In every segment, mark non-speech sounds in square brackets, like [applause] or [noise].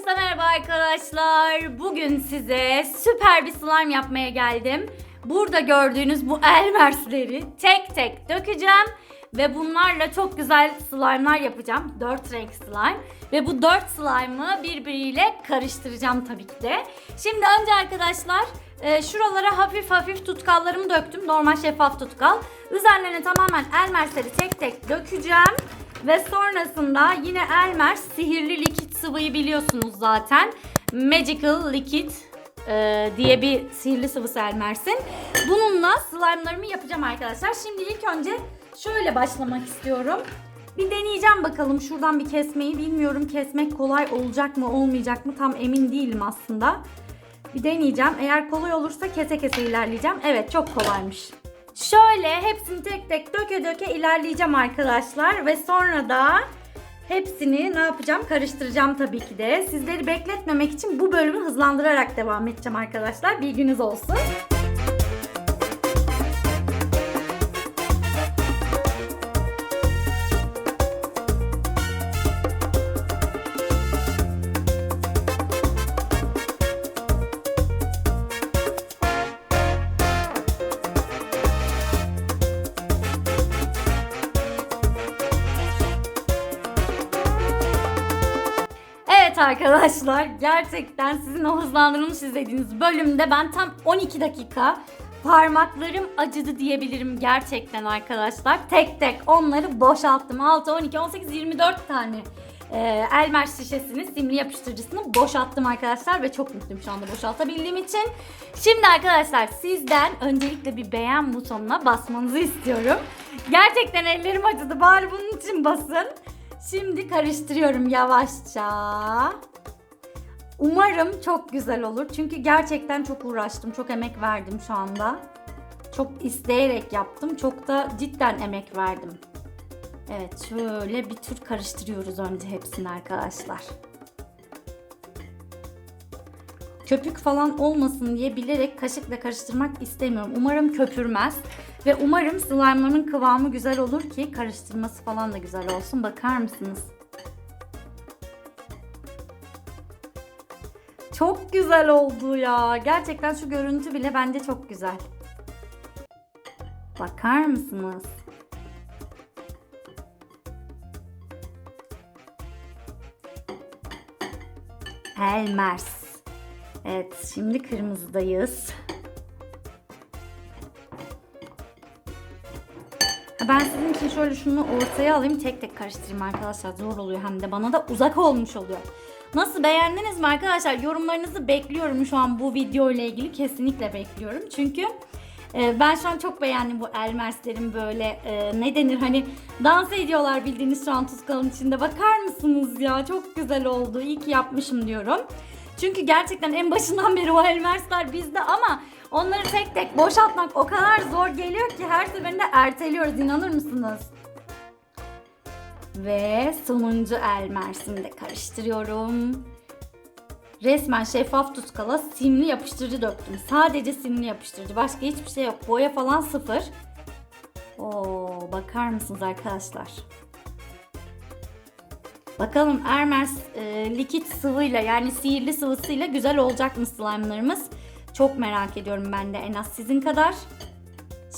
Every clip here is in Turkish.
Herkese merhaba arkadaşlar. Bugün size süper bir slime yapmaya geldim. Burada gördüğünüz bu elmersleri tek tek dökeceğim. Ve bunlarla çok güzel slime'lar yapacağım. 4 renk slime. Ve bu 4 slime'ı birbiriyle karıştıracağım tabii ki de. Şimdi önce arkadaşlar e, şuralara hafif hafif tutkallarımı döktüm. Normal şeffaf tutkal. Üzerlerine tamamen elmersleri tek tek dökeceğim. Ve sonrasında yine Elmer sihirli likit sıvıyı biliyorsunuz zaten. Magical Liquid e, diye bir sihirli sıvısı Elmer'sin. Bununla slime'larımı yapacağım arkadaşlar. Şimdi ilk önce şöyle başlamak istiyorum. Bir deneyeceğim bakalım şuradan bir kesmeyi. Bilmiyorum kesmek kolay olacak mı olmayacak mı tam emin değilim aslında. Bir deneyeceğim. Eğer kolay olursa kese kese ilerleyeceğim. Evet çok kolaymış. Şöyle hepsini tek tek döke döke ilerleyeceğim arkadaşlar. Ve sonra da hepsini ne yapacağım? Karıştıracağım tabii ki de. Sizleri bekletmemek için bu bölümü hızlandırarak devam edeceğim arkadaşlar. Bilginiz olsun. Arkadaşlar gerçekten sizin o hızlandırılmış izlediğiniz bölümde ben tam 12 dakika parmaklarım acıdı diyebilirim gerçekten arkadaşlar. Tek tek onları boşalttım. 6, 12, 18, 24 tane e, Elmer şişesini, simli yapıştırıcısını boşalttım arkadaşlar ve çok mutluyum şu anda boşaltabildiğim için. Şimdi arkadaşlar sizden öncelikle bir beğen butonuna basmanızı istiyorum. Gerçekten ellerim acıdı bari bunun için basın. Şimdi karıştırıyorum yavaşça. Umarım çok güzel olur. Çünkü gerçekten çok uğraştım. Çok emek verdim şu anda. Çok isteyerek yaptım. Çok da cidden emek verdim. Evet şöyle bir tür karıştırıyoruz önce hepsini arkadaşlar. Köpük falan olmasın diye bilerek kaşıkla karıştırmak istemiyorum. Umarım köpürmez. Ve umarım slime'ların kıvamı güzel olur ki karıştırması falan da güzel olsun. Bakar mısınız? Çok güzel oldu ya. Gerçekten şu görüntü bile bence çok güzel. Bakar mısınız? Elmers. Evet, şimdi kırmızıdayız. Ben sizin için şöyle şunu ortaya alayım tek tek karıştırayım arkadaşlar. Zor oluyor hem de bana da uzak olmuş oluyor. Nasıl beğendiniz mi arkadaşlar? Yorumlarınızı bekliyorum şu an bu video ile ilgili. Kesinlikle bekliyorum. Çünkü e, ben şu an çok beğendim bu elmerslerin böyle e, ne denir hani dans ediyorlar bildiğiniz şu an tutkalın içinde. Bakar mısınız ya? Çok güzel oldu. İyi ki yapmışım diyorum. Çünkü gerçekten en başından beri o elmersler bizde ama onları tek tek boşaltmak o kadar zor geliyor ki her seferinde erteliyoruz inanır mısınız? Ve sonuncu elmersimi de karıştırıyorum. Resmen şeffaf tutkala simli yapıştırıcı döktüm. Sadece simli yapıştırıcı. Başka hiçbir şey yok. Boya falan sıfır. Oo, bakar mısınız arkadaşlar? Bakalım Hermes e, likit sıvıyla yani sihirli sıvısıyla güzel olacak mı slime'larımız? Çok merak ediyorum ben de en az sizin kadar.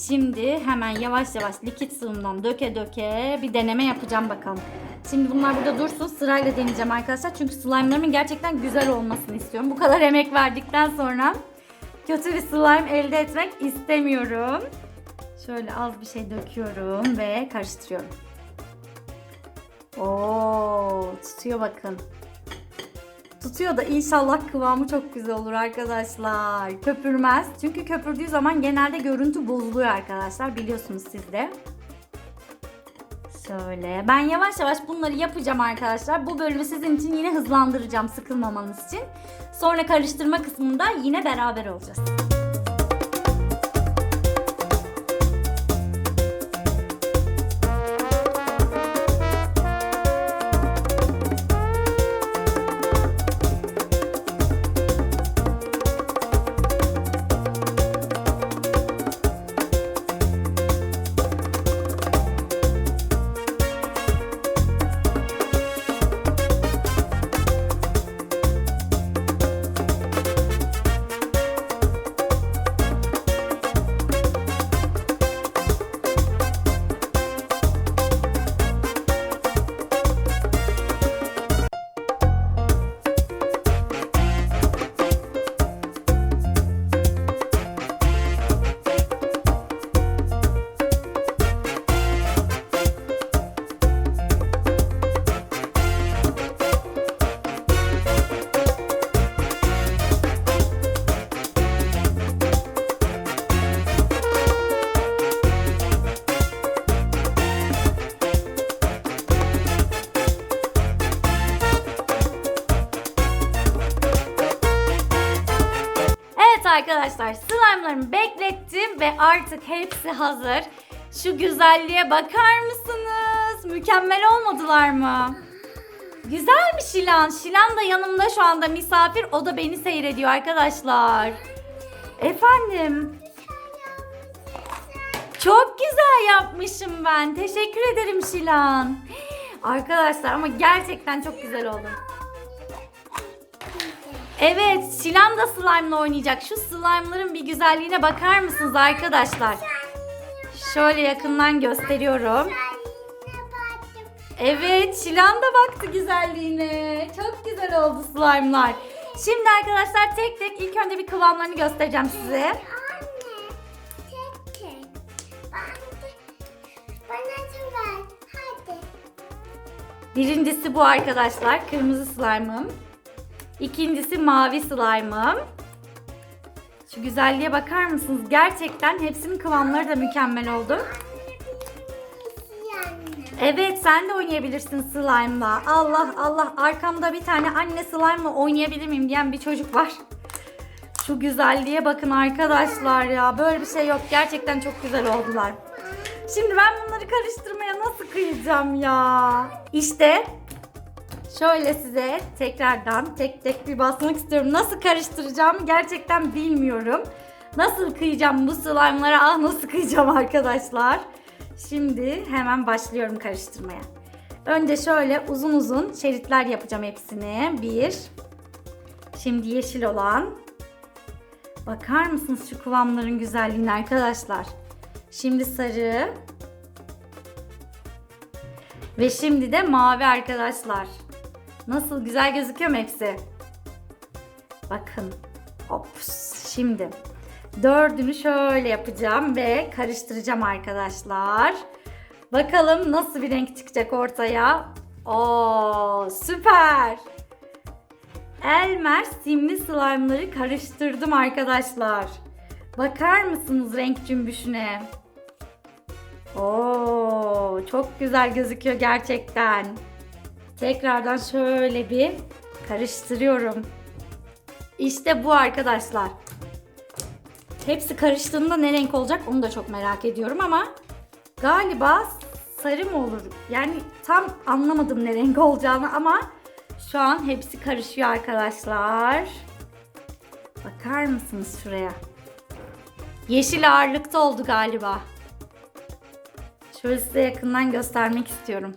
Şimdi hemen yavaş yavaş likit sıvımdan döke döke bir deneme yapacağım bakalım. Şimdi bunlar burada dursun sırayla deneyeceğim arkadaşlar. Çünkü slime'larımın gerçekten güzel olmasını istiyorum. Bu kadar emek verdikten sonra kötü bir slime elde etmek istemiyorum. Şöyle az bir şey döküyorum ve karıştırıyorum. Oo, tutuyor bakın. Tutuyor da inşallah kıvamı çok güzel olur arkadaşlar. Köpürmez. Çünkü köpürdüğü zaman genelde görüntü bozuluyor arkadaşlar. Biliyorsunuz siz de. Şöyle. Ben yavaş yavaş bunları yapacağım arkadaşlar. Bu bölümü sizin için yine hızlandıracağım sıkılmamanız için. Sonra karıştırma kısmında yine beraber olacağız. Arkadaşlar slime'larımı beklettim ve artık hepsi hazır. Şu güzelliğe bakar mısınız? Mükemmel olmadılar mı? Güzel mi Şilan? Şilan da yanımda şu anda misafir. O da beni seyrediyor arkadaşlar. Efendim? Çok güzel yapmışım ben. Teşekkür ederim Şilan. Arkadaşlar ama gerçekten çok güzel oldu. Evet, Şilan da slime'la oynayacak. Şu slime'ların bir güzelliğine bakar mısınız arkadaşlar? Şöyle yakından gösteriyorum. Evet, Şilan da baktı güzelliğine. Çok güzel oldu slime'lar. Şimdi arkadaşlar tek tek ilk önce bir kıvamlarını göstereceğim size. Birincisi bu arkadaşlar, kırmızı slime'ım. İkincisi mavi slime'ım. Şu güzelliğe bakar mısınız? Gerçekten hepsinin kıvamları da mükemmel oldu. Evet sen de oynayabilirsin slime'la. Allah Allah arkamda bir tane anne slime'la oynayabilir miyim diyen bir çocuk var. Şu güzelliğe bakın arkadaşlar ya. Böyle bir şey yok. Gerçekten çok güzel oldular. Şimdi ben bunları karıştırmaya nasıl kıyacağım ya? İşte şöyle size tekrardan tek tek bir basmak istiyorum. Nasıl karıştıracağımı gerçekten bilmiyorum. Nasıl kıyacağım bu slime'lara? Ah nasıl kıyacağım arkadaşlar? Şimdi hemen başlıyorum karıştırmaya. Önce şöyle uzun uzun şeritler yapacağım hepsini. Bir. Şimdi yeşil olan. Bakar mısınız şu kıvamların güzelliğine arkadaşlar? Şimdi sarı. Ve şimdi de mavi arkadaşlar. Nasıl güzel gözüküyor mu hepsi? Bakın. Ops. Şimdi dördünü şöyle yapacağım ve karıştıracağım arkadaşlar. Bakalım nasıl bir renk çıkacak ortaya. Oo süper. Elmer simli slime'ları karıştırdım arkadaşlar. Bakar mısınız renk cümbüşüne? Oo, çok güzel gözüküyor gerçekten. Tekrardan şöyle bir karıştırıyorum. İşte bu arkadaşlar. Hepsi karıştığında ne renk olacak onu da çok merak ediyorum ama galiba sarı mı olur? Yani tam anlamadım ne renk olacağını ama şu an hepsi karışıyor arkadaşlar. Bakar mısınız şuraya? Yeşil ağırlıkta oldu galiba. Şöyle size yakından göstermek istiyorum.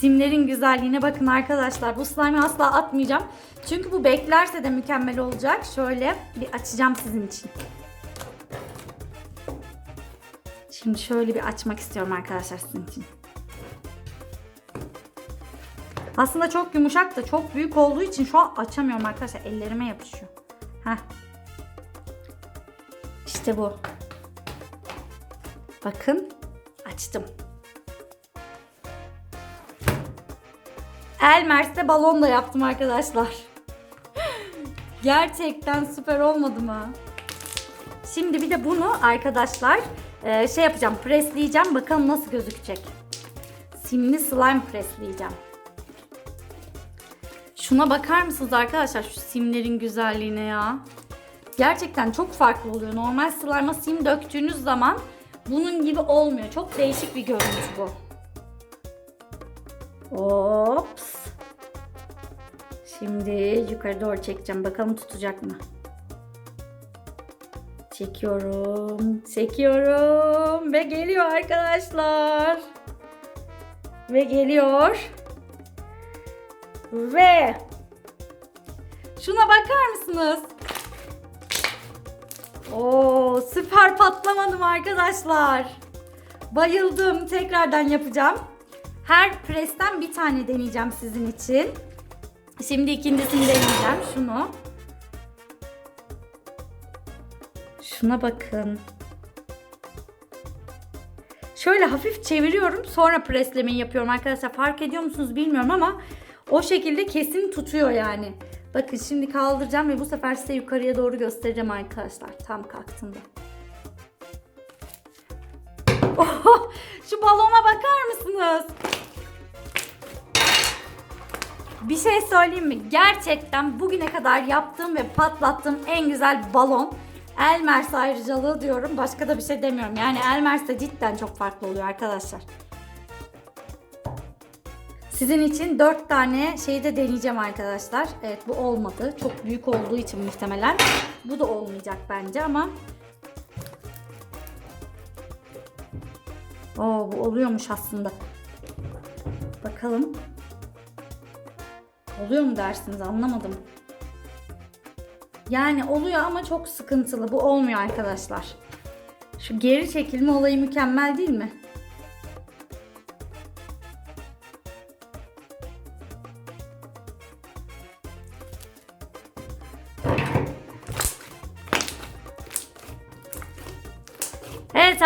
Simlerin güzelliğine bakın arkadaşlar. Bu slime'ı asla atmayacağım. Çünkü bu beklerse de mükemmel olacak. Şöyle bir açacağım sizin için. Şimdi şöyle bir açmak istiyorum arkadaşlar sizin için. Aslında çok yumuşak da çok büyük olduğu için şu an açamıyorum arkadaşlar. Ellerime yapışıyor. Heh. İşte bu. Bakın açtım. Elmers'te balon da yaptım arkadaşlar. [laughs] Gerçekten süper olmadı mı? Şimdi bir de bunu arkadaşlar e, şey yapacağım presleyeceğim bakalım nasıl gözükecek. Simli slime presleyeceğim. Şuna bakar mısınız arkadaşlar şu simlerin güzelliğine ya. Gerçekten çok farklı oluyor. Normal slime'a sim döktüğünüz zaman bunun gibi olmuyor. Çok değişik bir görüntü bu. Ops. Şimdi yukarı doğru çekeceğim. Bakalım tutacak mı? Çekiyorum. Çekiyorum. Ve geliyor arkadaşlar. Ve geliyor. Ve şuna bakar mısınız? Oo, süper patlamadım arkadaşlar. Bayıldım. Tekrardan yapacağım. Her presten bir tane deneyeceğim sizin için. Şimdi ikincisini deneyeceğim. Şunu. Şuna bakın. Şöyle hafif çeviriyorum. Sonra preslemeyi yapıyorum arkadaşlar. Fark ediyor musunuz bilmiyorum ama o şekilde kesin tutuyor yani. Bakın şimdi kaldıracağım ve bu sefer size yukarıya doğru göstereceğim arkadaşlar. Tam kalktığında. Oh, [laughs] şu balona bakar mısınız? Bir şey söyleyeyim mi? Gerçekten bugüne kadar yaptığım ve patlattığım en güzel balon. Elmers ayrıcalığı diyorum. Başka da bir şey demiyorum. Yani Elmers de cidden çok farklı oluyor arkadaşlar. Sizin için 4 tane şeyi de deneyeceğim arkadaşlar. Evet bu olmadı. Çok büyük olduğu için muhtemelen. Bu da olmayacak bence ama. Oo bu oluyormuş aslında. Bakalım. Oluyor mu dersiniz anlamadım. Yani oluyor ama çok sıkıntılı. Bu olmuyor arkadaşlar. Şu geri çekilme olayı mükemmel değil mi?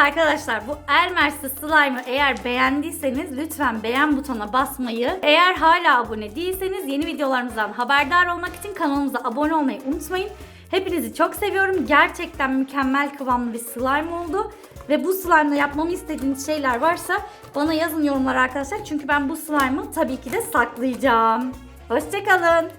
Arkadaşlar bu Elmers'li slime'ı eğer beğendiyseniz lütfen beğen butonuna basmayı. Eğer hala abone değilseniz yeni videolarımızdan haberdar olmak için kanalımıza abone olmayı unutmayın. Hepinizi çok seviyorum. Gerçekten mükemmel kıvamlı bir slime oldu. Ve bu slime'la yapmamı istediğiniz şeyler varsa bana yazın yorumlara arkadaşlar. Çünkü ben bu slime'ı tabii ki de saklayacağım. Hoşçakalın.